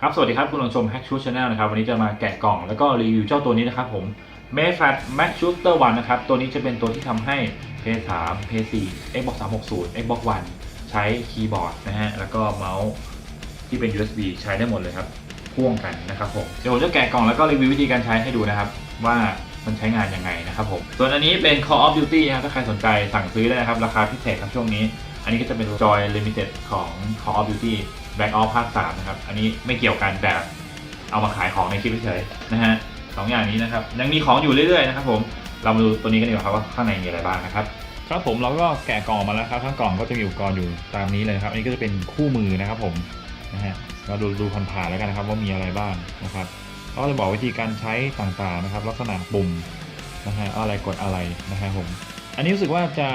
ครับ สวัสดีครับ คุณผู้ชม Hack Shoot Channel นะครับ วันนี้จะมาแกะกล่องแล้วก็รีวิวเจ้าตัวนี้นะครับผม m a f a t Max Shooter 1นนะครับ ตัวนี้จะเป็นตัวที่ทำให้ PS3 PS4 Xbox 360 Xbox One ใช้คีย์บอร์ดนะฮะ แล้วก็เมาส์ที่เป็น USB ใช้ได้หมดเลยครับพ่วงกันนะครับผม เดี๋ยวผมจะแกะกล่องแล้วก็รีวิววิธีการใช้ให้ดูนะครับ ว่ามันใช้งานยังไงนะครับผม ส่วนอันนี้เป็น Call of Duty นะครับถ้าใครสนใจสั่งซื้อได้นะครับ ราคาพิเศษครับช่วงนี้ อันนี้ก็จะเป็น Joy Limited ของ Call of Duty Black Ops ภาค3นะครับ อันนี้ไม่เกี่ยวกันแต่เอามาขายของในคลิปเฉยนะฮะ สองอย่างนี้นะครับ ยังมีของอยู่เรื่อยๆนะครับผมเรามาดูตัวนี้กันดีกว่าครับว่าข้างในมีอะไรบ้างนะครับ ครับผมเราก็แกะกล่องมาแล้วครับทั้งกล่องก็จะมีอุปกรณ์อยู่ตามนี้เลยครับ อันนี้ก็จะเป็นคู่มือนะครับผมนะฮะเราดูดูผ่านๆแล้วกันนะครับว่ามีอะไรบ้างนะครับก็จะบอกวิธีการใช้ต่างๆนะครับ ลักษณะปุ่มนะฮะอะไรกดอะไรนะครับผมอันนี้รู้สึกว่าจะ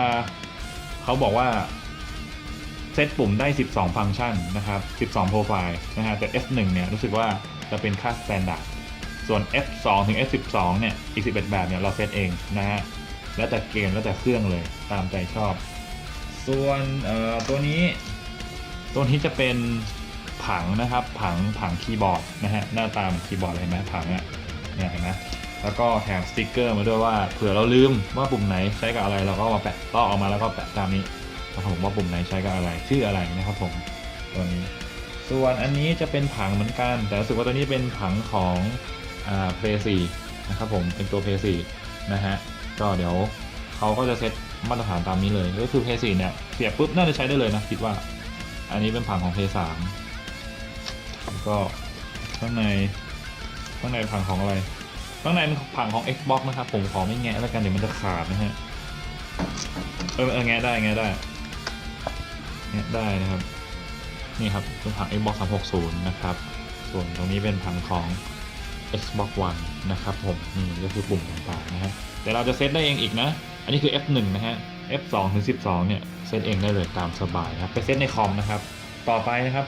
เขาบอกว่าเซตปุ่มได้ 12 ฟังก์ชันนะครับ 12 โปรไฟล์นะฮะแต่ F1 เนี่ยรู้สึกว่าจะเป็นค่า s t ต n d า r d ส่วน F2 ถึง F12 เนี่ย อีก 11 แบบเนี่ยเราเซตเองนะฮะ แล้วแต่เกมแล้วแต่เครื่องเลยตามใจชอบ ส่วนตัวนี้ ตัวนี้จะเป็นผังนะครับ ผังผังคีย์บอร์ดนะฮะ หน้าตามคีย์บอร์ดเห็นไหมผังอะเนี่ยเห็นไหมแล้วก็แถมสติกเกอร์มาด้วยว่าเผื่อเราลืมว่าปุ่มไหนใช้กับอะไรเราก็มาแปะลอกออกมาแล้วก็แปะตามนี้นะครับผมว่าปุ่มไหนใช้กับอะไรชื่ออะไรนะครับผมตัวนี้ ส่วนอันนี้จะเป็นผังเหมือนกัน แต่รู้สึกว่าตัวนี้เป็นผังของ อ่า Play 4นะครับผมเป็นตัว Play 4นะฮะก็เดี๋ยวเขาก็จะเซตมาตรฐานตามนี้เลยก็คือ Play 4เนี่ยเสียบปุ๊บน่าจะใช้ได้เลยนะคิดว่า อันนี้เป็นผังของ Play 3แล้วก็ข้างในข้างในผังของอะไรข้างในเป็นผังของ Xbox นะครับ ผมขอไม่แงะแล้วกันเดี๋ยวมันจะขาดนะฮะเออเออแงะได้แงะได้เนี่ยได้นะครับ นี่ครับเป็นผัง Xbox 360 นะครับ ส่วนตรงนี้เป็นผังของ Xbox One นะครับผมนี่ก็คือปุ่มต่างๆนะฮะแต่เราจะเซตได้เองอีกนะ อันนี้คือ F1 นะฮะ F2 ถึง 12 เนี่ยเซตเองได้เลยตามสบายครับไปเซตในคอมนะครับ ต่อไปนะครับ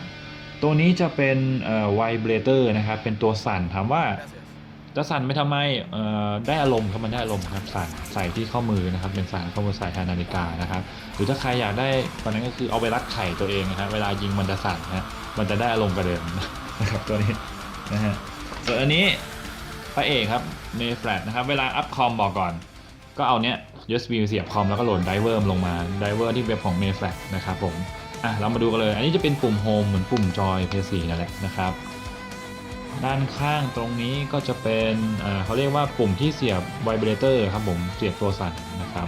ตัวนี้จะเป็นเอ่อ vibrator นะครับ เป็นตัวสั่นถามว่าจะสั่นไปทำไมเอ่อได้อารมณ์ครับมันได้อารมณ์ครับสั่นใส่ที่ข้อมือนะครับ เป็นสั่นข้อมือใส่ทนนาฬิกานะครับ หรือถ้าใครอยากได้ตอนนั้นก็คือเอาไปรัดไข่ตัวเองนะครับเวลายิงมันจะสั่นนะฮะมันจะได้อารมณ์กระเดิมนะครับตัวนี้นะฮะ ส่วนอันนี้พระเอกครับเมฟแฟลตนะครับเวลาอัพคอมบอกก่อน ก็เอาเนี้ย USB เสียบคอมแล้วก็โหลดไดเวอร์ลงมาไดเวอร์ที่เว็บของ m a y f l a g นะครับผมอะเรามาดูกันเลย อันนี้จะเป็นปุ่มโฮมเหมือนปุ่มจอย PS4 นั่นแหละนะครับ ด้านข้างตรงนี้ก็จะเป็นเอ่อเขาเรียกว่าปุ่มที่เสียบไวเบรเตอร์ครับผมเสียบตัวสั่นนะครับ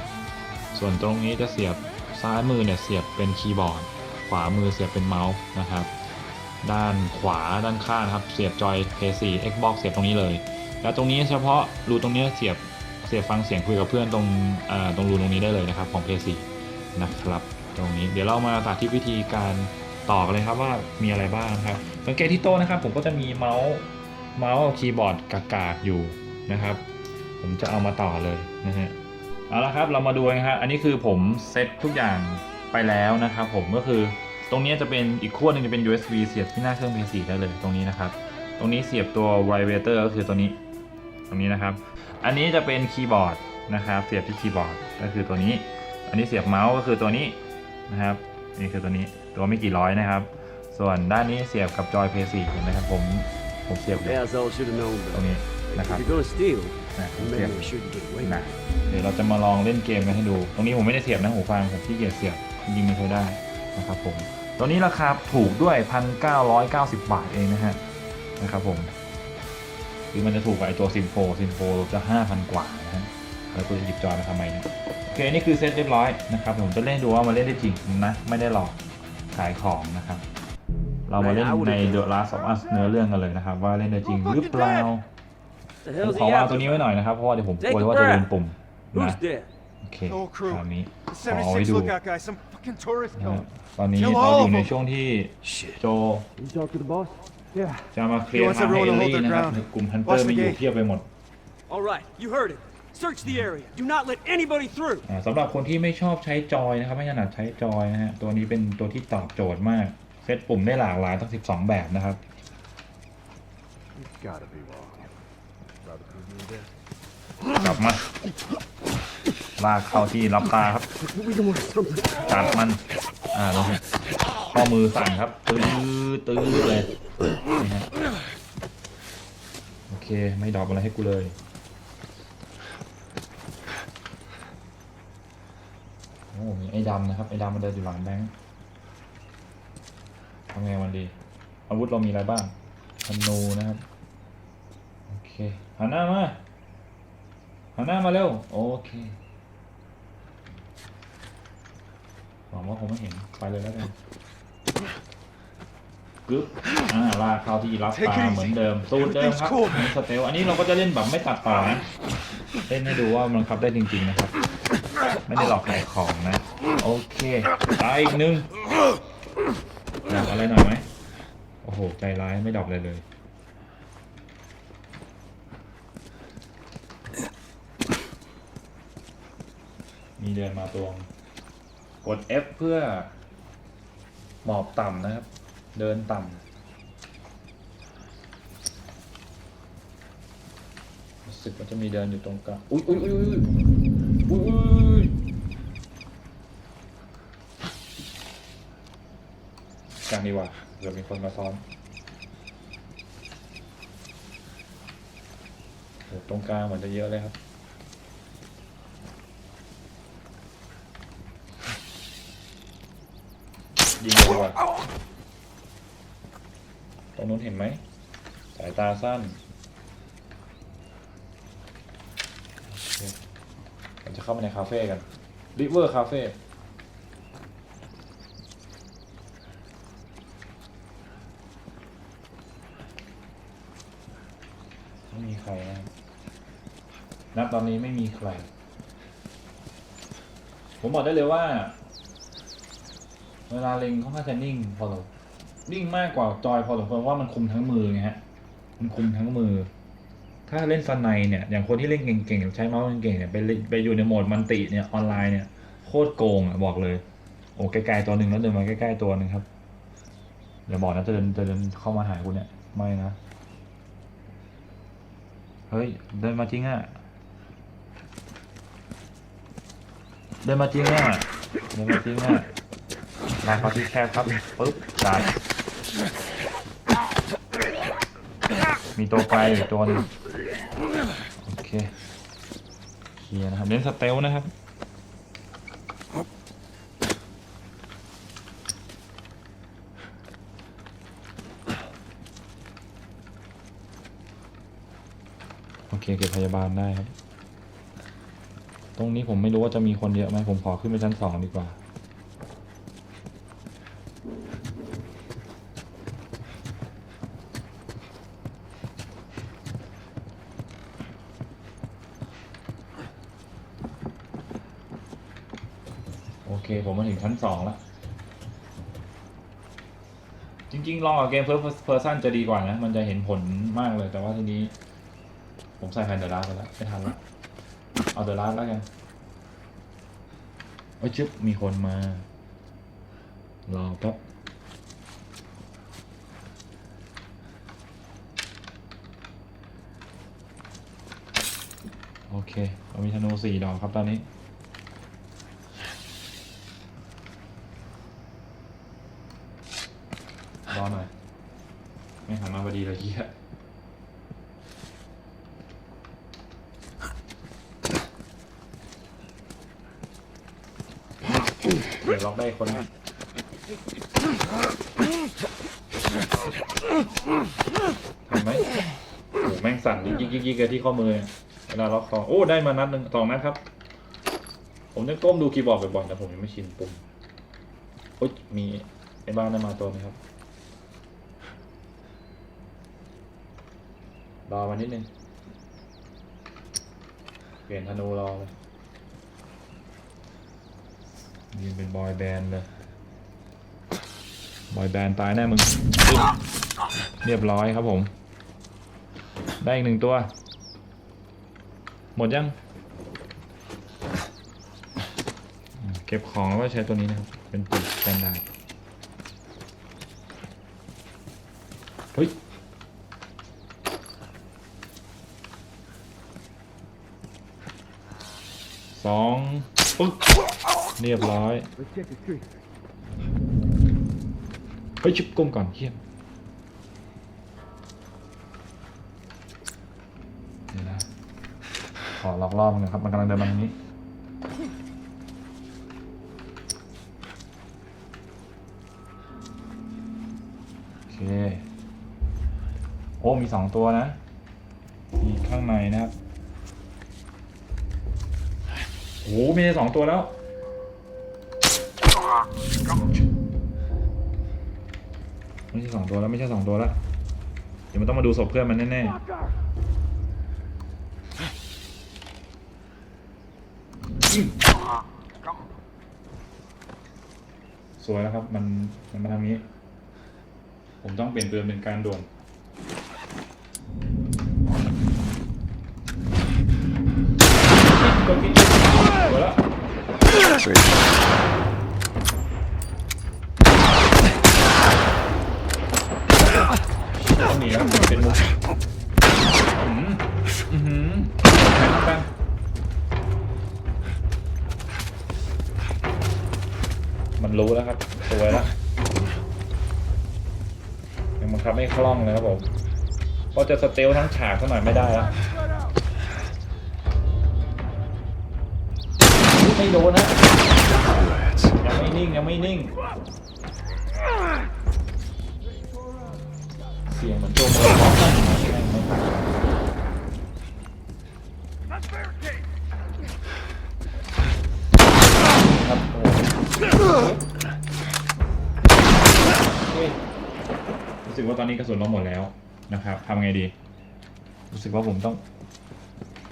ส่วนตรงนี้จะเสียบซ้ายมือเนี่ยเสียบเป็นคีย์บอร์ดขวามือเสียบเป็นเมาส์นะครับ ด้านขวาด้านข้างนะครับ เสียบจอย PS4 Xbox เสียบตรงนี้เลย แล้วตรงนี้เฉพาะรูตรงนี้เสียบเสียบฟังเสียงคุยกับเพื่อนตรงตรงรูตรงนี้ได้เลยนะครับของ PS4 นะครับ ตรงนี้เดี๋ยวเรามาสาธิตวิธีการต่อกันเลยครับว่ามีอะไรบ้างครับสังเกตที่โต๊ะนะครับ ผมก็จะมีเมาส์เมาส์กับคีย์บอร์ดกากๆอยู่นะครับ ผมจะเอามาต่อเลยนะฮะเอาละครับเรามาดูกันครับอันนี้คือผมเซตทุกอย่างไปแล้วนะครับผมก็คือ ตรงนี้จะเป็นอีกขั้วหนึงจะเป็น USB เสียบที่หน้าเครื่อง PS4 ได้เลยตรงนี้นะครับ ตรงนี้เสียบตัว vibrator ก็คือตัวนี้ ตรงนี้นะครับ อันนี้จะเป็นคีย์บอร์ดนะครับ เสียบที่คีย์บอร์ดก็คือตัวนี้ อันนี้เสียบเมาส์ก็คือตัวนี้นะครับนี่คือตัวนี้ตัวไม่กี่ร้อยนะครับ ส่วนด้านนี้เสียบกับจอย PS4 เห็นะครับผมผมเสียบอยู่ Azal should have known ตรง better. นี้นะครับ If you're gonna steal, นะผม you เสียบ better make sure you get away. นะเดี๋ยวเราจะมาลองเล่นเกมกันให้ดู ตรงนี้ผมไม่ได้เสียบนะหูฟังผมที่เกียจเสียบจริงๆมันใช้ได้ นะครับผมตัวนี้ราคาถูกด้วย 1,990 บาทเองนะฮะนะครับผมคือมันจะถูกกว่าไอตัวซิมโฟซิมโฟจะ 5,000 กว่านะฮะแล้วกูจะหยิบจอยมาทำไมเนี่ยโอเคนี่คือเซตเรียบร้อยนะครับผมจะเล่นดูว่ามันเล่นได้จริงนะ ไม่ได้หลอกขายของนะครับ เรามาเล่นใน The Last of Us เนื้อเรื่องกันเลยนะครับ ว่าเล่นได้จริงหรือเปล่า The ผม hell's ขอ he วาง after? ตัวนี้ไว้หน่อยนะครับเพราะว่าเดี๋ยวผมก Take ลัว a ว่าจะลืม breath. ปุ่มนะ Who's dead? โอเค Whole crew. ตามนี้ The ขอไว้76ดู lookout guy, some fucking tourist นะฮะ killer. ตอนนี้ Kill เรา all อยู่ of ใน them. ช่วงที่ Shit. โจ You talk to the boss? Yeah. จะมาเคลียร์ He wants ทางให้ everyone to เอล hold ลี่ their นะครับ ground. กลุ่มฮันเตอร์ Watch the มีอยู่ gate. เทียบไปหมด All right, you heard it. Search the area. Do not let anybody through. อ่าสำหรับคนที่ไม่ชอบใช้จอยนะครับไม่ถนัดใช้จอยนะฮะตัวนี้เป็นตัวที่ตอบโจทย์มากเซตปุ่มได้หลากหลายตั้ง 12 แบบนะครับ It's gotta be wrong. Rather prove me this. กลับมา ลากเข้าที่รับตาครับจัดมันอ่าลงข้อมือสั่นครับตื้อตื้อเลยนี่ฮะโอเคไม่ดรอปอะไรให้กูเลยโอ้มีไอ้ดำนะครับไอ้ดำมันเดินอยู่หลังแบงค์ทำไงวันดี อาวุธเรามีอะไรบ้างธนูนะครับ โอเคหันหน้ามาหันหน้ามาเร็ว โอเค ห วังว่าคงไม่เห็นไปเลยแล้วกันกึ๊บอ่าลากเข้าที่รับตาเหมือนเดิมสูตรเดิมครับเหมือนสเตลอันนี้เราก็จะเล่นแบบไม่ตัดต่อนะเล่นให้ดูว่ามันขับได้จริง ๆ นะครับ ไม่ได้หลอกขายของนะ โอเคตายอีกหนึ่งอยากอะไรหน่อยไหมโอ้โห ใจร้ายไม่ดรอกเลยเลยมีเดินมาตวง กด F เพื่อหมอบต่ำนะครับ เดินต่ำรู้สึกว่าจะมีเดินอยู่ตรงกลางอุ้ยอุ้ยอุ้ยอุ้ยอุ้ยอุ้ยกลางดีกว่าเดี๋ยวมีคนมาซ้อนตรงกลางเหมือนจะเยอะเลยครับ ยิงเลยว่าตรงนู้นเห็นไหม สายตาสั้น เราจะเข้ามาในคาเฟ่กันริเวอร์คาเฟ่ไม่มีใครนะตอนนี้ไม่มีใคร ผมบอกได้เลยว่า เวลาเล็งค่อนข้างจะนิ่งพอเรานิ่งมากกว่าจอยพอสมควรว่ามันคุมทั้งมือไงฮะ มันคุมทั้งมือ ถ้าเล่นฟันในเนี่ย อย่างคนที่เล่นเก่งๆ ใช้เมาส์เก่งๆเนี่ยไปไปอยู่ในโหมดมันติเนี่ยออนไลน์เนี่ยโคตรโกงอะบอกเลย โอ้ไกล้ๆตัวหนึ่งแล้วเดินมาใกล้ๆตัวหนึ่งครับอย่าบอกนะจะเดินจะเดินเข้ามาหาคุณเนี่ยไม่นะ เฮ้ยเดินมาจริงอะเดินมาจริงอะเดินมาจริงอะ ลากเข้าที่แคบครับปึ๊บจัดมีตัวไกลอยู่ตัวนึงโอเคเคลียนะครับเน้นสเตลนะครับโอเคเก็บพยาบาลได้ครับ ตรงนี้ผมไม่รู้ว่าจะมีคนเยอะไหมผมขอขึ้นไปชั้นสองดีกว่า โอเค ผมมาถึงชั้นสองแล้ว จ ริงๆลองกับเกม First Person จะดีกว่านะ มันจะเห็นผลมากเลยแต่ว่าทีนี้ ผมใส่แผ่นเดอร์ลาไปแล้วไม่ทันละเอาเดอร์ลาแล้วกันโอ้ยชึบมีคนมา รอแป๊บโอเคเรามีธนูสี่ดอกครับตอนนี้ รอหน่อยไม่หันมาพอดีเลยเฮียเดี๋ยวล็อกได้คนนะเห็นไหมโอ้โหแม่งสั่นยิกยิกยิกยิกเลยที่ข้อมือเวลาล็อกคอโอ้ได้มานัดหนึ่งสองนัดครับ ผมจะก้มดูคีย์บอร์ดบ่อยๆแต่ผมยังไม่ชินปุ่มโอ๊ยมีไอ้บ้านนั่นมาตัวนึงครับ อมานิดนึง เปลี่ยนธนูรอเลยยืนเป็นบอยแบนด์เลย บอยแบนด์ตายแน่มึง เรียบร้อยครับผม ได้อีกหนึ่งตัว หมดยัง เก็บของแล้วก็ใช้ตัวนี้นะครับ เป็นปุ่มแตนดาร์ สองปึ๊กเรียบร้อยเฮ้ยชิบก้มก่อนเฮียเดี๋ยวนะขอล็อกรอบนึงครับ มันกำลังเดินมาทางนี้โอเคโอ้มีสองตัวนะ มีข้างในนะครับ โอ้มีสองตัวแล้ว ไม่ใช่สองตัวแล้วไม่ใช่สองตัวแล้ว เดี๋ยวมันต้องมาดูศพเพื่อนมันแน่ๆสวยแล้วครับ มันมันมาทางนี้ ผมต้องเปลี่ยนเปือนเป็นการด่วน ล้วครับสวยแล้วยังบังคับไม่คล่องเลยครับผมเพราะจะสเตลทั้งฉากสักหน่อยไม่ได้แล้วไม่โดนนะ Rats. ยังไม่ นิ่งยังไม่นิ่ง เสียงเหมือนโจมเลยร้องนั่นไม่ไม่ไม่ตายครับโอ้เฮ้ยรู้สึกว่าตอนนี้กระสุนเราหมดแล้วนะครับทำไงดี รู้สึกว่าผมต้อง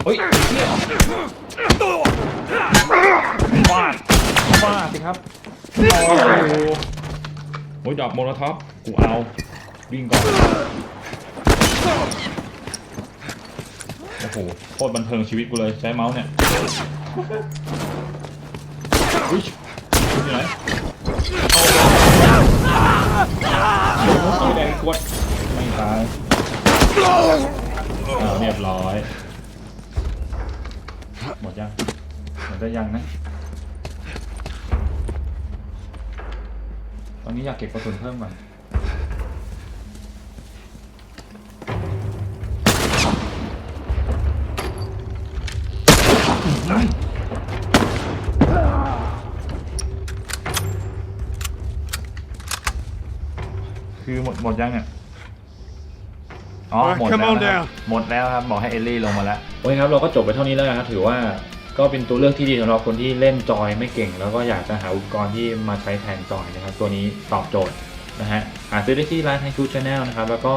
เฮ้ยเชี่ยฟาดฟาดสิครับ โอ้โหโอ้ยดอกโมโนท็อปกูเอา วิ่งก่อน โอ้โหโคตรบันเทิงชีวิตกูเลย ใช้เมาส์เนี่ยอุ้ยอยู่ไหนโอ้โหสีแดงกดไม่ตายอ่าเรียบร้อย หมดยัง หมดได้ยังนะ ตอนนี้อยากเก็บกระสุนเพิ่มก่อนคือหมดหมดยังเนี่ยอ๋อหมดแล้วนะครับหมดแล้วครับ บอกให้เอลลี่ลงมาแล้ว โอเคครับ เราก็จบไปเท่านี้แล้วนะครับ ถือว่า ก็เป็นตัวเลือกที่ดีสำหรับคนที่เล่นจอยไม่เก่ง แล้วก็อยากจะหาอุปกรณ์ที่มาใช้แทนจอยนะครับ ตัวนี้ตอบโจทย์นะฮะหาซื้อได้ที่ร้านไฮคูชแนลนะครับ แล้วก็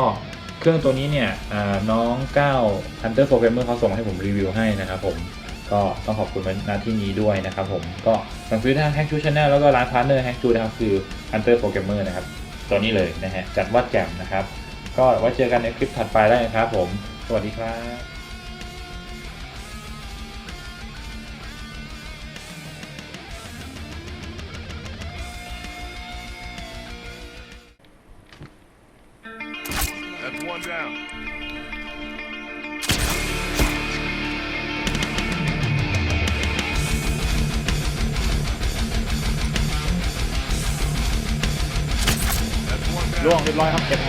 เครื่องตัวนี้เนี่ยอ่าน้อง9 Hunter Programmer เขาส่งให้ผมรีวิวให้นะครับผมก็ต้องขอบคุณณที่นี้ด้วยนะครับผมก็สั่งซื้อทาง Hack ชู Channel แล้วก็ร้านพาร์ทเนอร์ Hack ชูนะครับคือ Hunter Programmer นะครับตัวนี้เลยนะฮะจัดว่าแจ่มนะครับ ก็ไว้เจอกันในคลิปถัดไปได้นะครับผม สวัสดีครับ รียบร้อยครับเก็บ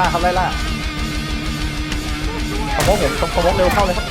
ล่าครับไล่ล่าขโมกผมขโมกเร็วเข้าเลยครับ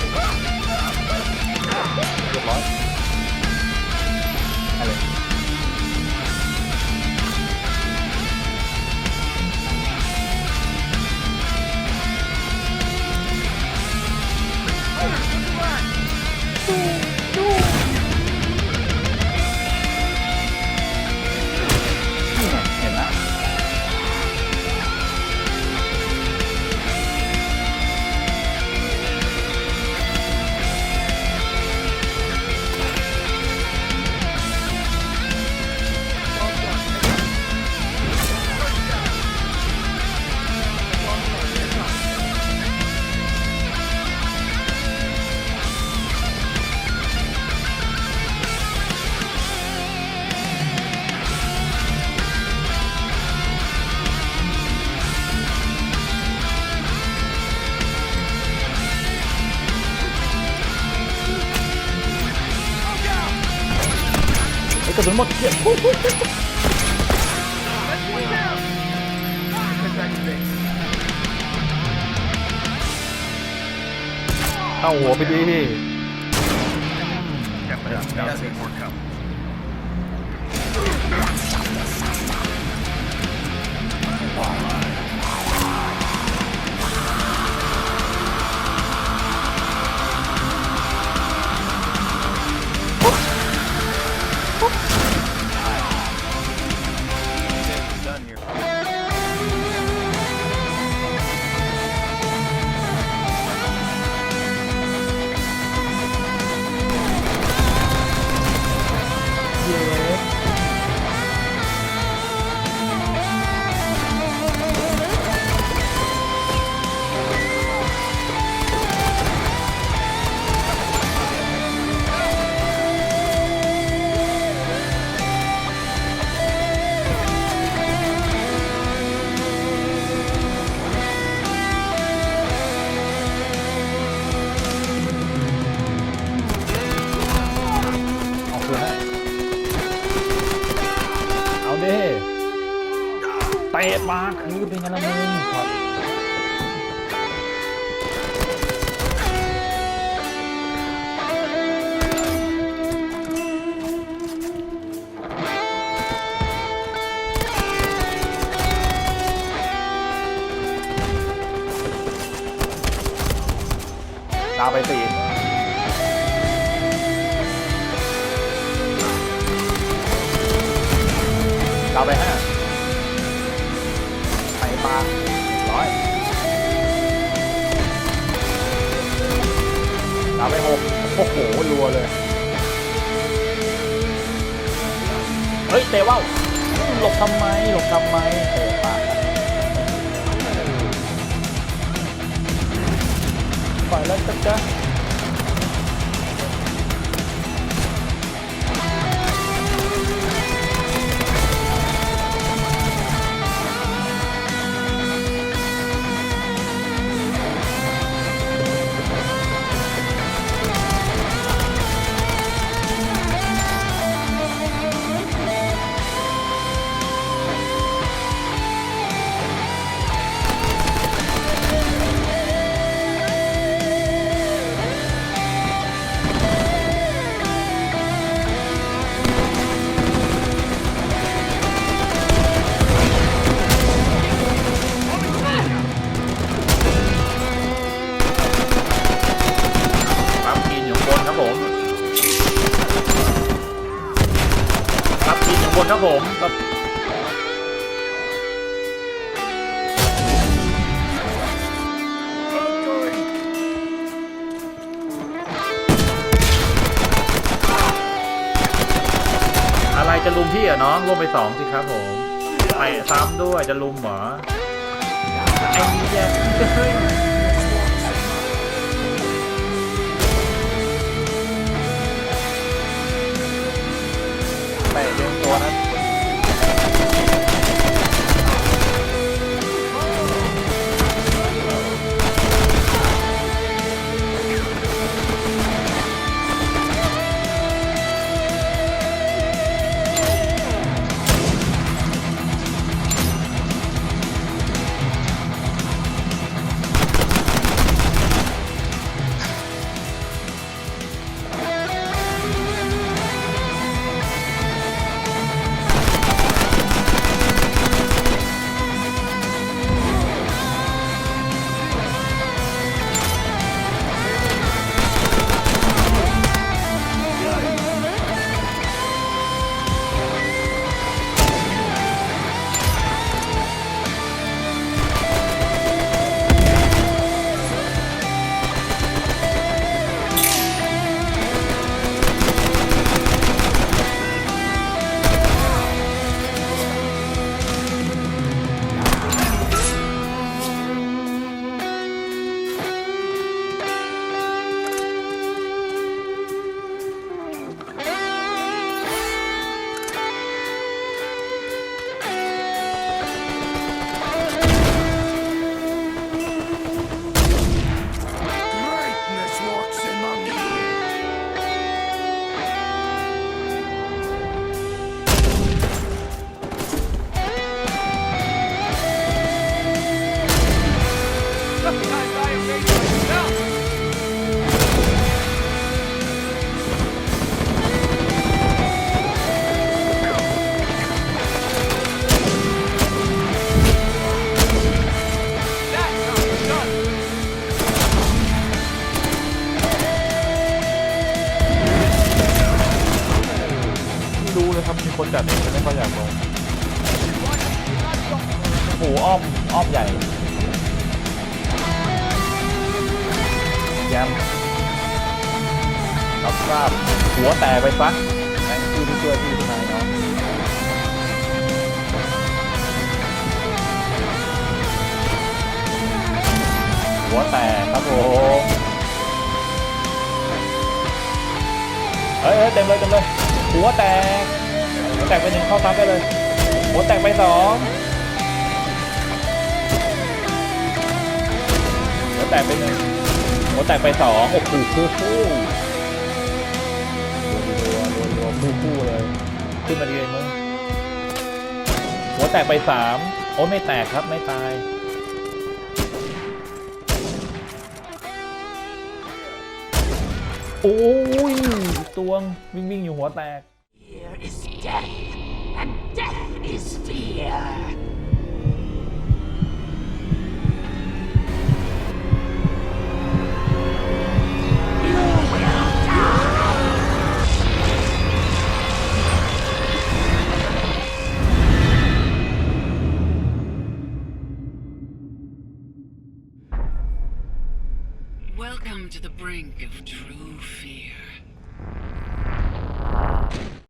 ระสุนหมดเกลียดเข้าหัวไปดิ Definitely. Nothing more coming. 可以 ครับอะไรจะลุมพี่เหรอน้องลงไปสองสิครับผมไปซ้ำด้วยจะลุมเหรอไอ้เหี้ยเฮ้ยเตะเลี้ยงตัวนั้น ครับมีคนจัดเองแต่ไม่ค่อยอยากลงโอ้อ้อมอ้อมใหญ่แยมรับทราบหัวแตกไปซะแม่งคือที่ช่วยพี่ทนายเนาะหัวแตกครับผมเอ้ยเอ้ยเต็มเลยเต็มเลยหัวแตก แตกไปหนึ่งเข้าซับได้เลยหัวแตกไปสองหัวแตกไปหนึ่งหัวแตกไปสองโอ้โหคู่คู่รัวรัวรัวคู่คู่เลย ขึ้นมาดีเลยมึงหัวแตกไปสามโอ้ไม่แตกครับไม่ตายโอ้ยตวงวิ่งวิ่งอยู่หัวแตก Fear is death, Welcome to the brink of truth.